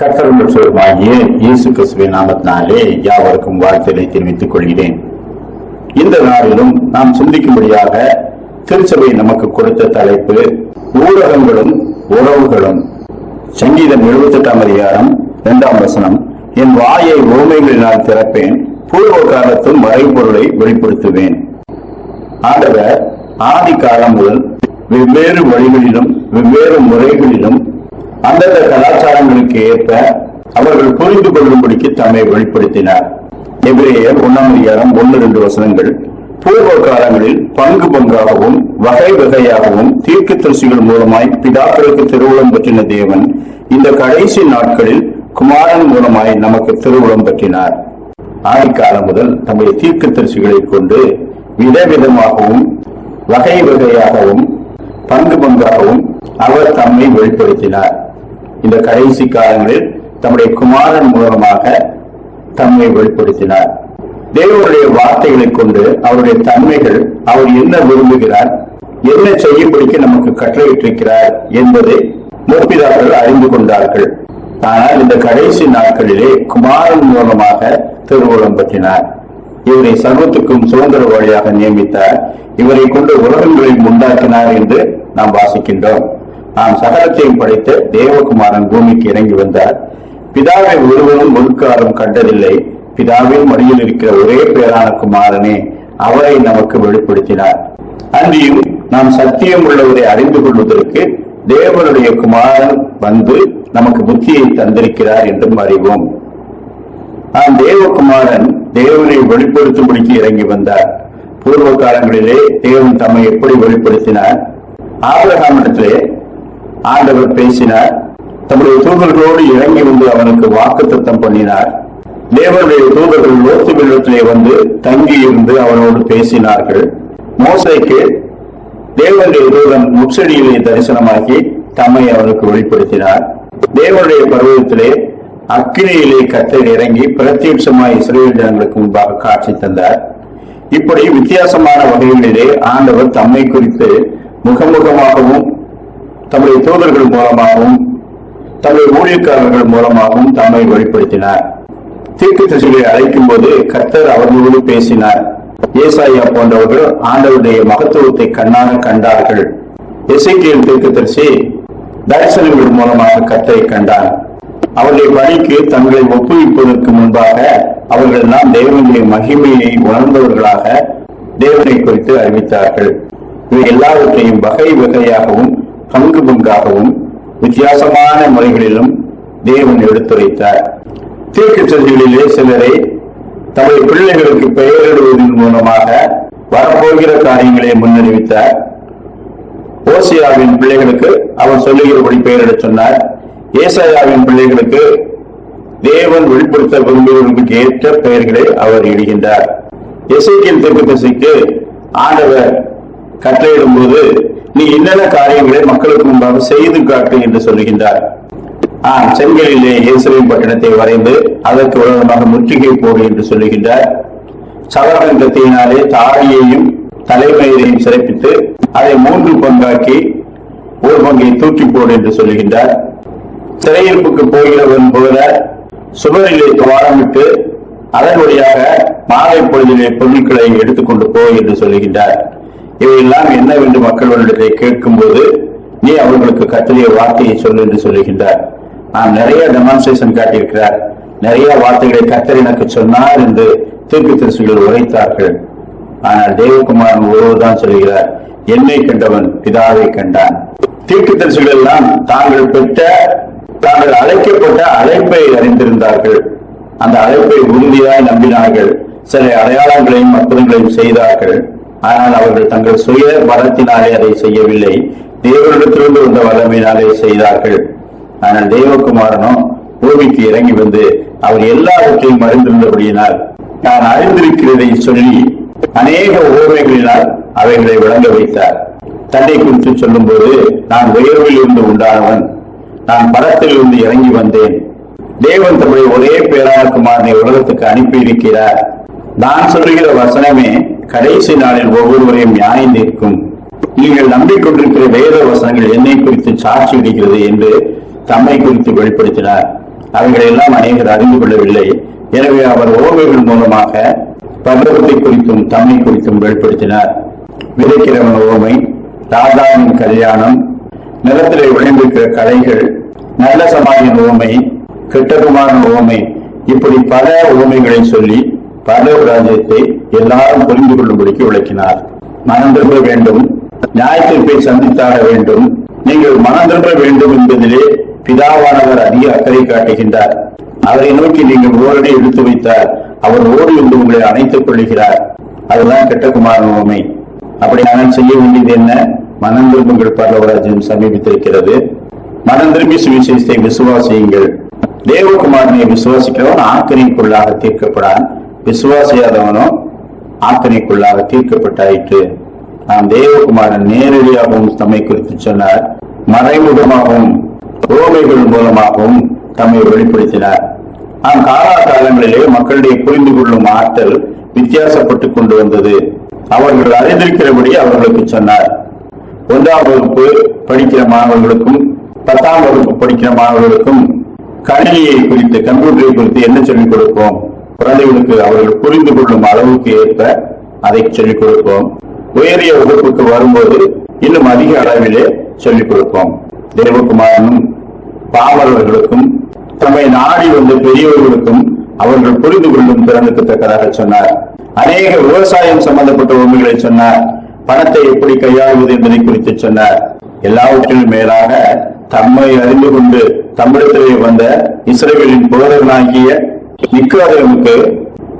கர்த்தருள் சொல்வாகிய இயேசு கிறிஸ்துவ நாமத்தினாலே யாவருக்கும் வாழ்த்துக்களை தெரிவித்துக் கொள்கிறேன். இந்த நாளிலும் நாம் சிந்திக்கும்படியாக திருச்சபை நமக்கு கொடுத்த தலைப்பு ஊடகங்களும் உறவுகளும். சங்கீதம் எழுபத்தி எட்டாம் அதிகாரம் இரண்டாம் வசனம் என் வாயை ஓமைகளினால் திறப்பேன் பூர்வ காலத்தும் மறைபொருளை வெளிப்படுத்துவேன். ஆண்டவர் ஆதி காலம் முதல் வெவ்வேறு வழிகளிலும் வெவ்வேறு முறைகளிலும் அந்தந்த கலாச்சாரங்களுக்கு ஏற்ப அவர்கள் புரிந்து கொள்ளும்படிக்கு தம்மை வெளிப்படுத்தினார். எபிரேயர் ஒன்னாம் அதிகாரம் ஒன்று ரெண்டு வசனங்கள் பூர்வ காலங்களில் பங்கு பங்காகவும் வகை வகையாகவும் தீர்க்க தரிசிகள் மூலமாய் பிதாக்களுக்கு திருவுளம் பற்றின தேவன் இந்த கடைசி நாட்களில் குமாரன் மூலமாய் நமக்கு திருவுளம் பற்றினார். ஆதிக்காலம் முதல் தம்முடைய தீர்க்க தரிசிகளை கொண்டு விதவிதமாகவும் வகை வகையாகவும் பங்கு பங்காகவும் அவர் தம்மை வெளிப்படுத்தினார். இந்த கடைசி காலங்களில் தம்முடைய குமாரன் மூலமாக தம்மை வெளிப்படுத்தினார். தேவனுடைய வார்த்தைகளை கொண்டு அவருடைய தன்மைகள் அவர் என்ன விரும்புகிறார் என்ன செய்யும்படிக்கு நமக்கு கட்டளையிட்டிருக்கிறார் என்பதை முற்பிதார்கள் அறிந்து கொண்டார்கள். ஆனால் இந்த கடைசி நாட்களிலே குமாரன் மூலமாக திருவுளம் பற்றினார். இவரை சர்வத்துக்கும் சுதந்திர வழியாக நியமித்தார். இவரை கொண்டு உலகங்களை உண்டாக்கினார் என்று நாம் வாசிக்கின்றோம். நாம் சகலத்தையும் படைத்த தேவகுமாரன் பூமிக்கு இறங்கி வந்தார். பிதாவை ஒருவரும் ஒழுக்காரும் கண்டதில்லை. பிதாவின் மடியில் இருக்கிற ஒரே பேரான குமாரனே அவரை நமக்கு வெளிப்படுத்தினார். அன்றியும் நாம் சத்தியம் உள்ளவரை அறிந்து கொள்வதற்கு தேவனுடைய குமாரன் வந்து நமக்கு புத்தியை தந்திருக்கிறார் என்றும் அறிவோம். ஆம் தேவகுமாரன் தேவனை வெளிப்படுத்தும்படிக்கு இறங்கி வந்தார். பூர்வ காலங்களிலே தேவன் தம்மை எப்படி வெளிப்படுத்தினார்? ஆபிரகாமிடத்திலே ஆண்டவர் பேசினார். தம்முடைய தூதர்களோடு இறங்கி வந்து அவனுக்கு வாக்குத்தத்தம் பண்ணினார். தேவனுடைய தூதர்கள் லோத்து வெள்ளத்திலே வந்து தங்கி இருந்து அவனோடு பேசினார்கள். மோசைக்கு தேவனுடைய தூதன் முச்சடியிலே தரிசனமாக்கி தம்மை அவனுக்கு வெளிப்படுத்தினார். தேவனுடைய பருவத்திலே அக்கினியிலே கத்தர் இறங்கி பிரத்யட்சமாய் இஸ்ரேல் ஜனங்களுக்கு முன்பாக காட்சி தந்தார். இப்படி வித்தியாசமான வகைகளிலே ஆண்டவர் தம்மை குறித்து முகமுகமாகவும் தம்முடைய தூதர்கள் மூலமாகவும் தம்முடைய ஊழியக்காரர்கள் மூலமாகவும் தம்மை வெளிப்படுத்தினார். தீர்க்க திசையை அழைக்கும் போது கர்த்தர் அவர்களோடு பேசினார். ஏசாயா போன்றவர்கள் ஆண்டவருடைய மகத்துவத்தை கண்ணாக கண்டார்கள். இசைக்கியல் தீர்க்கு தரிசி தரிசனங்கள் மூலமாக கர்த்தரை கண்டார். அவருடைய பணிக்கு தங்களை ஒப்புவிப்பதற்கு முன்பாக அவர்கள் எல்லாம் தேவனுடைய மகிமையை உணர்ந்தவர்களாக தேவனை குறித்து அறிவித்தார்கள். இவை எல்லாவற்றையும் வகை வகையாகவும் பங்கு பங்காகவும் வித்தியாசமான முறைகளிலும் தேவன் எடுத்துரைத்தார். தீர்க்கச்சதிகளிலே சிலரை தமது பிள்ளைகளுக்கு பெயரிடுவதன் மூலமாக வரப்போகிற காரியங்களை முன்னறிவித்தார். ஓசியாவின் பிள்ளைகளுக்கு அவர் சொல்லுகிறபடி பெயரிடச் சொன்னார். ஏசாயாவின் பிள்ளைகளுக்கு தேவன் வெளிப்படுத்த விரும்புவதற்கு ஏற்ற பெயர்களை அவர் இடுகின்றார். எசைக்கியல் திசைக்கு ஆண்டவர் கட்டளையிடும் போது நீ என்னென்ன காரியங்களை மக்களுக்கு முன்பாக செய்து காட்டு என்று சொல்லுகின்றார். ஆஹ் செங்கலிலே இயேசுவின் பட்டணத்தை வரைந்து அதற்கு உலகமாக முற்றுகை போடு என்று சொல்லுகின்றார். சவரங்கத்தினாலே தாடியையும் தலைமயிரையும் சிறப்பித்து அதை மூன்று பங்காக்கி ஒரு பங்கை தூக்கி போடு என்று சொல்லுகின்றார். சிறையிருப்புக்கு போகிறவன் போல சுவரிலே துவாரமிட்டு அதன் வழியாக மாலை பொழுதிலே பொருட்களை எடுத்துக்கொண்டு போ என்று சொல்லுகின்றார். இவையெல்லாம் என்னவென்று மக்களுடைய கேட்கும்போது நீ அவர்களுக்கு கத்தலிய வார்த்தையை சொல்லு என்று சொல்லுகின்றார். நான் நிறைய டெமான்ஸ்ட்ரேஷன் காட்டியிருக்கிறார். நிறைய வார்த்தைகளை கத்தர் எனக்கு சொன்னார் என்று தீர்ப்பு திருசுகள் உரைத்தார்கள். ஆனால் தேவகுமாரன் ஒருவர்தான் சொல்கிறார் என்னை கண்டவன் பிதாவை கண்டான். தீர்க்கு தரிசிகள் எல்லாம் தாங்கள் பெற்ற தாங்கள் அழைக்கப்பட்ட அழைப்பை அறிந்திருந்தார்கள். அந்த அழைப்பை உறுதியாய் நம்பினார்கள். சில அடையாளங்களையும் அற்புதங்களையும் செய்தார்கள். ஆனால் அவர்கள் தங்கள் சுய பலத்தினாலே அதை செய்யவில்லை. தேவனிடத்திலிருந்து வந்த வல்லமையினாலே செய்தார்கள். ஆனால் தேவகுமாரனோ பூமிக்கு இறங்கி வந்து அவர் எல்லாவற்றையும் அறிந்திருந்தபடியினால் நான் அறிந்திருக்கிறதை சொல்லி அநேக ஓர்மைகளினால் அவைகளை விளங்க வைத்தார். தன்னை குறித்து சொல்லும்போது நான் உயர்வில் இருந்து உண்டானவன். நான் படத்தில் இருந்து இறங்கி வந்தேன். தேவன் தம்முடைய ஒரே பேரான குமாரனை உலகத்துக்கு அனுப்பி இருக்கிறார் நான் சொல்லுகிற வசனமே கடைசி நாளில் ஒவ்வொருவரையும் நியாயம் நிற்கும் நீங்கள் நம்பிக்கொண்டிருக்கிற வேத வசனங்கள் என்னை குறித்து சாட்சி விடுகிறது என்று தம்மை குறித்து வெளிப்படுத்தினார். அவைகளை எல்லாம் அநேகர் அறிந்து கொள்ளவில்லை. எனவே அவர் ஓமைகள் மூலமாக பகவத்தை குறித்தும் தம்மை குறித்தும் வெளிப்படுத்தினார். விதைக்கிறவன் ஓமை ராதாவின் கல்யாணம் நிலத்திலே விளைந்திருக்கிற கலைகள் நல்ல சமாதியின் ஓமை கெட்டகுமாரன் ஓமை இப்படி பல ஓமைகளை சொல்லி பல்லவ ராஜ்யத்தை எல்லாரும் புரிந்து கொள்ளும்படிக்கு விளக்கினார் மனம் திரும்ப வேண்டும். நியாயத்தீர்ப்பை சந்தித்தாக வேண்டும். நீங்கள் மனம் திரும்ப வேண்டும் என்பதிலே பிதாவானவர் அதிக அக்கறை காட்டுகின்றார். அவரை நோக்கி நீங்கள் ஓரடி எடுத்து வைத்தார் அவர் ஓடி வந்து உங்களை அணைத்துக் கொள்கிறார் அதுதான் கெட்டகுமாரன் உண்மை அப்படி ஆனால் செய்ய வேண்டியது என்ன? மனம் திரும்புங்கள் பரலவராஜ்யம் சமீபித்திருக்கிறது. மனம் திரும்பி சுவிசேஷத்தை விசுவாசியுங்கள். தேவகுமாரனை விசுவாசிக்கிறவன் ஆக்கிரமிப்புள்ளாக தீர்க்கப்படான். விசுவாசியாதவனோ ஆக்கணிக்குள்ளாக தீர்க்கப்பட்டாயிற்று. நாம் தேவகுமாரன் நேரடியாகவும் தம்மை குறித்து சொன்னார். மறைமுகமாகவும் ஓமைகள் மூலமாகவும் தம்மை வெளிப்படுத்தினார். நாம் காலாகாலங்களிலே மக்களுடைய புரிந்து கொள்ளும் ஆற்றல் வித்தியாசப்பட்டுக் கொண்டு வந்தது. அவர்கள் அறிந்திருக்கிறபடி அவர்களுக்கு சொன்னார். ஒன்றாம் வகுப்பு படிக்கிற மாணவர்களுக்கும் பத்தாம் வகுப்பு படிக்கிற மாணவர்களுக்கும் கணினியை குறித்து கம்ப்யூட்டரை குறித்து என்ன சொல்லிக் கொடுப்போம்? குழந்தைகளுக்கு அவர்கள் புரிந்து கொள்ளும் அளவுக்கு ஏற்ப அதை சொல்லிக் கொடுப்போம். உயரிய வகுப்புக்கு வரும்போது இன்னும் அதிக அளவிலே சொல்லிக் கொடுப்போம். தேவகுமாரனும் பாமரர்களுக்கும் தம்மை நாடி வந்த பெரியவர்களுக்கும் அவர்கள் புரிந்து கொள்ளும் திறனுக்கு தக்கதாக சொன்னார். அநேக விவசாயம் சம்பந்தப்பட்ட உண்மைகளை சொன்னார். பணத்தை எப்படி கையாளுவது என்பதை குறித்து சொன்னார். எல்லாவற்றிலும் மேலாக தம்மை அறிந்து கொண்டு தமிழத்திலே வந்த இஸ்ரேலின் புகழனாகிய நிக்கோதேமுக்கு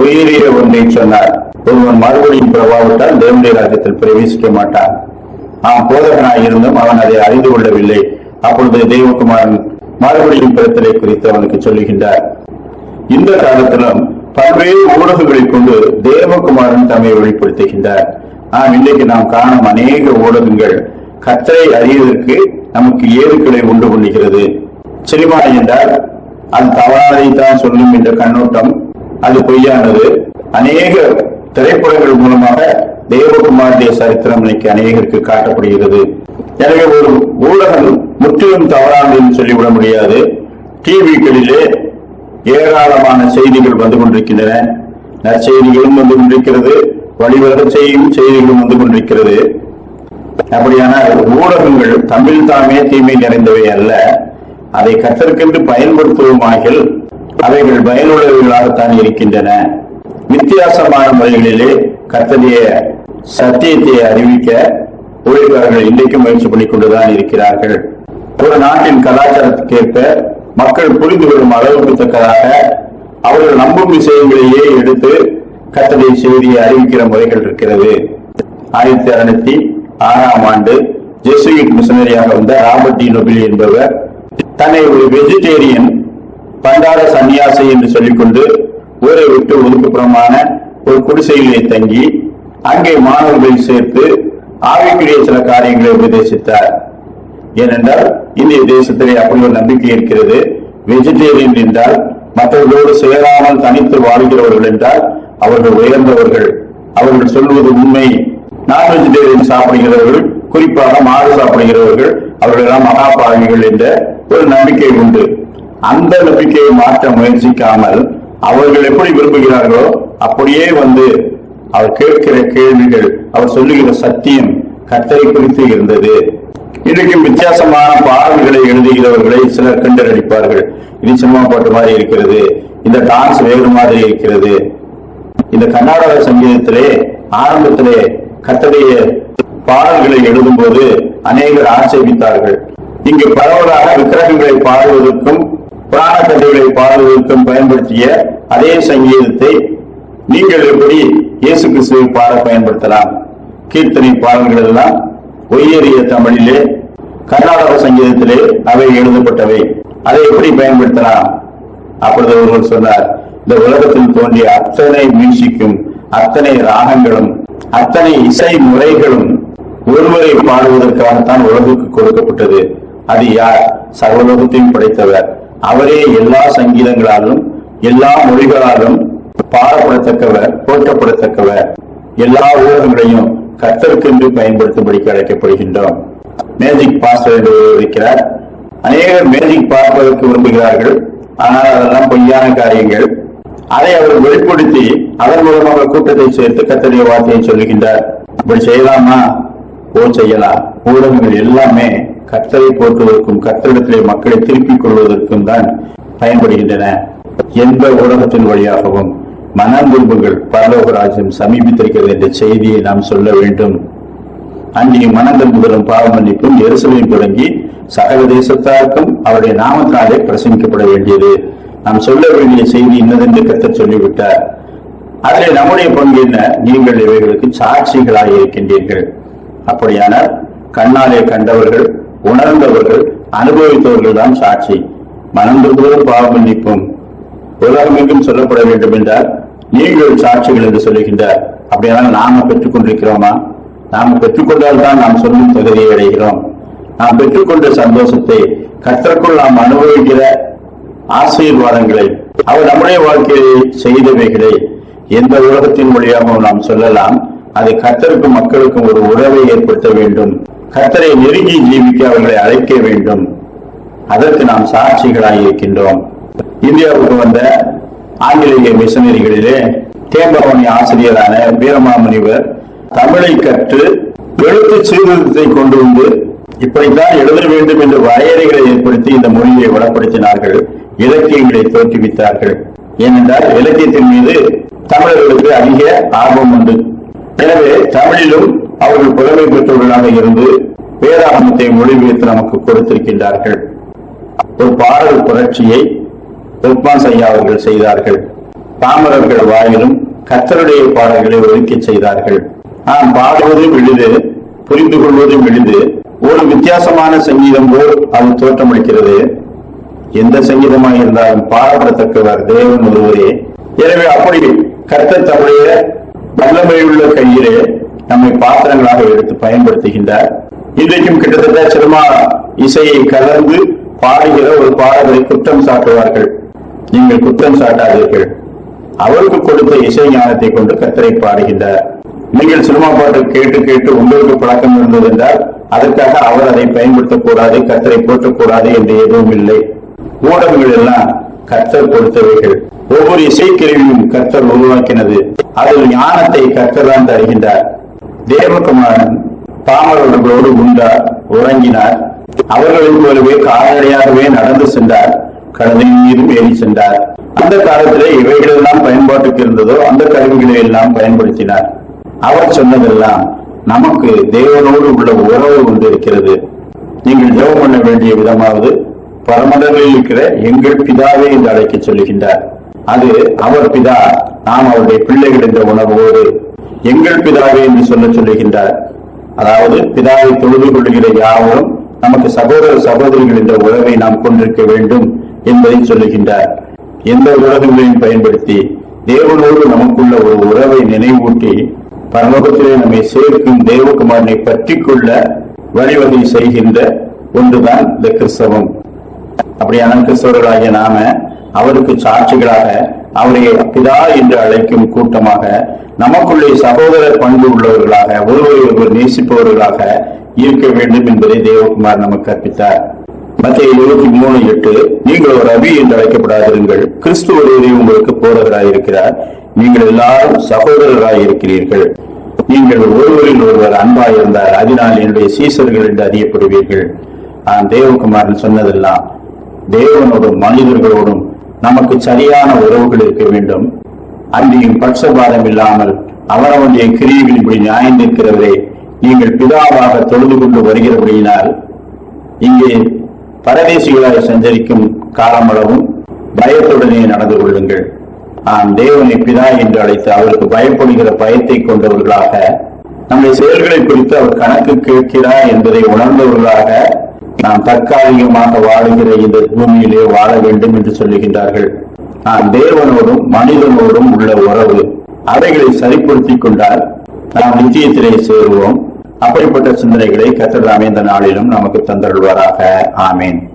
உயரிய ஒன்றை சொன்னார். ஒருவன் மறுபடியும் பிறவாவிட்டால் தேவனுடைய ராஜ்யத்தில் பிரவேசிக்க மாட்டான். ஆம் போதகனாய் இருந்தும் அவன் அதை அறிந்து கொள்ளவில்லை. அப்பொழுது தேவகுமாரன் மறுபடியும் பிறத்தலை குறித்து அவனுக்கு சொல்லுகின்றார். இந்த காலத்திலும் பல்வேறு ஊடகங்களை கொண்டு தேவகுமாரன் தம்மை வெளிப்படுத்துகின்றார். ஆம் இன்றைக்கு நாம் காணும் அநேக ஊடகங்கள் கத்தரை அறிவதற்கு நமக்கு ஏதுக்களை உண்டு கொள்ளுகிறது சினிமா என்றால் அது தான் சொல்லும் என்ற கண்ணோட்டம் அது பொய்யானது. அநேக திரைப்படங்கள் மூலமாக தேவகுமாரிய சரித்திரம் இன்னைக்கு அநேகருக்கு காட்டப்படுகிறது. எனவே ஒரு ஊடகம் முற்றிலும் தவறானது என்று சொல்லிவிட முடியாது. டிவிகளிலே ஏராளமான செய்திகள் வந்து கொண்டிருக்கின்றன. நற்செய்திகளும் வந்து கொண்டிருக்கிறது. வழிவர செய்யும் செய்திகளும் வந்து கொண்டிருக்கிறது. அப்படியான ஊடகங்கள் தமிழ் தாமே தீமை நிறைந்தவை அல்ல. அதை கத்தற்கென்று பயன்படுத்துவோமாகில் அவைகள் பயனுள்ளவர்களாகத்தான் இருக்கின்றன. வித்தியாசமான முறைகளிலே கத்தனைய சத்தியத்தை அறிவிக்க ஊழியர்கள் இன்றைக்கு முயற்சி பண்ணிக் கொண்டுதான் இருக்கிறார்கள். ஒரு நாட்டின் கலாச்சாரத்துக்கேற்ப மக்கள் புரிந்து கொள்ளும் அளவுக்கு தக்கதாக அவர்கள் நம்பும் விஷயங்களையே எடுத்து கத்தனை செய்தியை அறிவிக்கிற முறைகள் இருக்கிறது. ஆயிரத்தி அறுநூத்தி ஆறாம் ஆண்டு ஜெசுவிட் மிஷனரியாக வந்த ராபர்ட் டி நொபிலி என்பவர் தன்னை ஒரு வெஜிடேரியன் பண்டார சன்னியாசி என்று சொல்லிக்கொண்டு ஊரை விட்டு ஒதுக்குப்புறமான ஒரு குடிசையிலே தங்கி அங்கே மாணவர்களை சேர்த்து ஆவிக்குரிய சில காரியங்களை உபதேசித்தார். ஏனென்றால் இந்திய தேசத்திலே அப்படி ஒரு நம்பிக்கை இருக்கிறது. வெஜிடேரியன் என்றால் மற்றவர்களோடு சேராமல் தனித்து வாழ்கிறவர்கள் என்றால் அவர்கள் உயர்ந்தவர்கள். அவர்கள் சொல்வது உண்மை. நான் வெஜிடேரியன் சாப்பிடுகிறவர்கள் குறிப்பாக மாடு சாப்பிடுகிறவர்கள் அவர்கள் எல்லாம் மகாபாவிகள் என்ற ஒரு நம்பிக்கை உண்டு. அந்த நம்பிக்கையை மாற்ற முயற்சிக்காமல் அவர்கள் எப்படி விரும்புகிறார்களோ அப்படியே வந்து அவர் கேட்கிற கேள்விகள் அவர் சொல்லுகிற சத்தியம் கத்தரை குறித்து இருந்தது. இன்றைக்கும் வித்தியாசமான பாடல்களை எழுதுகிறவர்களை சிலர் கண்டறிப்பார்கள் இது சினிமா பாட்டு மாதிரி இருக்கிறது இந்த டான்ஸ் வேறு மாதிரி இருக்கிறது. இந்த கர்நாடக சங்கீதத்திலே ஆரம்பத்திலே கத்தடைய பாடல்களை எழுதும்போது அநேகர் ஆட்சேபித்தார்கள். இங்கு பரவலாக விக்கிரகங்களை பாடுவதற்கும் புராண கதைகளை பாடுவதற்கும் பயன்படுத்திய அதே சங்கீதத்தை நீங்கள் எப்படி இயேசு கிறிஸ்துவை பாட பயன்படுத்தலாம்? கீர்த்தனை பாடல்கள் எல்லாம் ஒய்யறிய தமிழிலே கர்நாடக சங்கீதத்திலே அவை எழுதப்பட்டவை. அதை எப்படி பயன்படுத்தலாம்? அப்பொழுது ஒருவர் சொன்னார் இந்த உலகத்தில் தோன்றிய அத்தனை மியூசிக்கும் அத்தனை ராகங்களும் அத்தனை இசை முறைகளும் ஒருவரை பாடுவதற்காகத்தான் உலகுக்கு கொடுக்கப்பட்டது. அது யார்? சர்வலோகத்தையும் படைத்தவர். அவரே எல்லா சங்கீதங்களாலும் எல்லா மொழிகளாலும் பாடப்படத்தக்கவர் போற்றப்படத்தக்கவர். எல்லா ஊடகங்களையும் கத்தருக்கென்று பயன்படுத்தும்படிக்கு அழைக்கப்படுகின்றோம். மேஜிக் பாஸ்டர் என்று இருக்கிறார். அநேகர் மேஜிக் பார்ப்பதற்கு விரும்புகிறார்கள். ஆனால் அதெல்லாம் பொய்யான காரியங்கள். அதை அவர் வெளிப்படுத்தி அதன் மூலமாக கூட்டத்தை சேர்த்து கத்தனைய வார்த்தையை சொல்லுகின்றார். இப்படி செய்யலாமா? போல் செய்யலாம் ஊடகங்கள் எல்லாமே கத்தரை போற்றுவதற்கும் கத்தரிடத்திலே மக்களை திருப்பிக் கொள்வதற்கும் தான் பயன்படுகின்றன. எந்த ஊடகத்தின் வழியாகவும் மனம் திரும்புங்கள். பரலோக ராஜ்யம் சமீபித்திருக்கிறது என்ற செய்தியை நாம் சொல்ல வேண்டும். அன்றைய மனங்கள் முதலும் பாவ மன்னிப்பும் தொடங்கி சகல தேசத்தாருக்கும் அவருடைய நாமத்தாலே பிரசங்கிக்கப்பட வேண்டியது. நாம் சொல்ல வேண்டிய செய்தி இன்னதென்று கத்தர் சொல்லிவிட்டார். அதிலே நம்முடைய பங்கு என்ன? நீங்கள் இவைகளுக்கு சாட்சிகளாக இருக்கின்றீர்கள். அப்படியானால் கண்ணாலே கண்டவர்கள் உணர்ந்தவர்கள் அனுபவித்தவர்கள் தான் சாட்சி. மனம் திரும்புவதும் பாவ மன்னிப்பும். உலகமெங்கும் சொல்லப்பட வேண்டும் என்றால் நீங்கள் சாட்சிகள் என்று சொல்லுகின்றார். அப்படியானால் நாம பெற்றுக் கொண்டிருக்கிறோமா நாம் பெற்றுக்கொண்டால் தான் நாம் சொல்லும் தகுதியை அடைகிறோம். நாம் பெற்றுக்கொண்ட சந்தோஷத்தை கத்தற்குள் நாம் அனுபவிக்கிற ஆசீர்வாதங்களை அவர் நம்முடைய வாழ்க்கையை செய்தவைகளை எந்த உலகத்தின் மொழியாகவும் நாம் சொல்லலாம். அது கத்தருக்கும் மக்களுக்கும் ஒரு உறவை ஏற்படுத்த வேண்டும். கத்தரை நெருங்கி ஜீவிக்க அவர்களை அழைக்க வேண்டும். அதற்கு நாம் சாட்சிகளாக இருக்கின்றோம். இந்தியாவுக்கு வந்த ஆங்கிலேய மிஷனரிகளிலே தேம்பவனி ஆசிரியரான வீரமாமுனிவர் தமிழை கற்று எழுத்து சீர்திருத்தத்தை கொண்டு வந்து இப்படித்தான் எழுத வேண்டும் என்ற வரையறைகளை ஏற்படுத்தி இந்த மொழியை வளப்படுத்தினார்கள். இலக்கியங்களை தோற்றுவித்தார்கள். ஏனென்றால் இலக்கியத்தின் மீது தமிழர்களுக்கு அதிக ஆர்வம் உண்டு. எனவே தமிழிலும் அவர்கள் புலமை பெற்றவர்களாக இருந்து வேதாகமத்தை மொழிபெயர்த்து நமக்கு கொடுத்திருக்கின்றார்கள். ஒரு பாடல் புரட்சியை உப்மாஸ் ஐயா அவர்கள் செய்தார்கள். பாமரர்கள் வாயிலும் கத்தருடைய பாடல்களை ஒதுக்கி செய்தார்கள். நாம் பாடுவதும் எளிது புரிந்து கொள்வதும் எளிது ஒரு வித்தியாசமான சங்கீதம் போல் அது தோற்றமளிக்கிறது. எந்த சங்கீதமாக இருந்தாலும் பாடப்படத்தக்கவர் தேவன் ஒருவரே. எனவே அப்படி கர்த்தர் தம்முடைய வல்லமையுள்ள கையிலே நம்மை பாத்திரங்களாக எடுத்து பயன்படுத்துகின்றார். இன்றைக்கும் கிட்டத்தட்ட சினிமா இசையை கலந்து பாடுகிற ஒரு பாடலை குற்றம் சாட்டுவார்கள். நீங்கள் குற்றம் சாட்டாதீர்கள். அவருக்கு கொடுத்த இசை ஞானத்தை கொண்டு கத்தரை பாடுகின்றார். நீங்கள் சினிமா பாட்டு கேட்டு கேட்டு உங்களுக்கு பழக்கம் இருந்தது என்றால் அதற்காக அவர் அதை பயன்படுத்தக்கூடாது கத்தரை போற்றக்கூடாது என்று எதுவும் இல்லை. ஊடகங்கள் எல்லாம் கர்த்தர் கொடுத்தவைகள். ஒவ்வொரு இசைக்கருவியும் கர்த்தர் உருவாக்கினது. அதில் ஞானத்தை கற்றுதான் தருகின்றார். தேவகுமாரன் பாமரர்களோடு உண்டார் உறங்கினார். அவர்களைப் போலவே கால்நடையாகவே நடந்து சென்றார். கடலின் மீது ஏறி சென்றார். அந்த காலத்திலே இவைகளெல்லாம் பயன்பாட்டுக்கு இருந்ததோ அந்த கருவிகளை எல்லாம் பயன்படுத்தினார். அவர் சொன்னதெல்லாம் நமக்கு தேவனோடு உள்ள உறவு கொண்டிருக்கிறது. நீங்கள் ஜெபம் பண்ண வேண்டிய விதமாவது பரமண்டலில் இருக்கிற எங்கள் பிதாவே என்று அழைக்க சொல்லுகின்றார். அது அவர் பிதா. நாம் அவருடைய பிள்ளைகள் என்ற உணர்வோடு எங்கள் பிதாவே என்று சொல்ல சொல்லுகின்றார். அதாவது பிதாவை தொழுது கொள்கிற யாவரும் நமக்கு சகோதர சகோதரிகள் என்ற உறவை நாம் கொண்டிருக்க வேண்டும் என்பதை சொல்லுகின்றார். எந்த உலகங்களையும் பயன்படுத்தி தேவனோடு நமக்குள்ள ஒரு உறவை நினைவூட்டி பரலோகத்திலே நம்மை சேர்க்கும் தேவகுமாரனை பற்றி கொள்ள வழிவகை செய்கின்ற ஒன்றுதான் இந்த கிறிஸ்தவம். அப்படியான கிறிஸ்தவர்களாகிய நாம அவருக்கு சாட்சிகளாக அவரை பிதா என்று அழைக்கும் கூட்டமாக நமக்குள்ளே சகோதர பண்பு உள்ளவர்களாக ஒருவரை ஒருவர் நேசிப்பவர்களாக இருக்க வேண்டும் என்பதை தேவகுமார் நமக்கு கற்பித்தார். மத்திய இருபத்தி மூணு எட்டு நீங்கள் ஒரு ரவி என்று அழைக்கப்படாதிருங்கள் கிறிஸ்து ஒருவரை உங்களுக்கு போதகராய் இருக்கிறார் நீங்கள் எல்லாரும் சகோதரராய் இருக்கிறீர்கள் நீங்கள் ஒருவரில் ஒருவர் அன்பாயிருந்தார் அதனால் என்னுடைய சீசர்கள் என்று அறியப்படுவீர்கள். நான் தேவகுமாரன் சொன்னதெல்லாம் தேவனோடும் மனிதர்களோடும் நமக்கு சரியான உறவுகள் இருக்க வேண்டும். அன்றையும் பட்சபாதம் இல்லாமல் அவரவனுடைய கிரியைகள் இப்படி நியாயம் நிற்கிறவரே நீங்கள் பிதாவாக தொழுது கொண்டு வருகிறபடியினால் இங்கே பரதேசிகளாக சஞ்சரிக்கும் காலமளவும் பயத்துடனே நடந்து கொள்ளுங்கள். ஆம் தேவனை பிதா என்று அழைத்து அவருக்கு பயப்படுகிற பயத்தை கொண்டவர்களாக நம்முடைய செயல்களை குறித்து அவர் கணக்கு கேட்கிறார் என்பதை உணர்ந்தவர்களாக நாம் தற்காலிகமாக வாழுகிற இந்த பூமியிலே வாழ வேண்டும் என்று சொல்லுகின்றார்கள். நான் தேவனோடும் மனிதனோடும் உள்ள உறவு அவைகளை சரிப்படுத்திக் கொண்டால் நாம் நித்தியத்திலே சேருவோம். அப்படிப்பட்ட சிந்தனைகளை கத்தர் இந்த நாளிலும் நமக்கு தந்தருள்வாராக. ஆமேன்.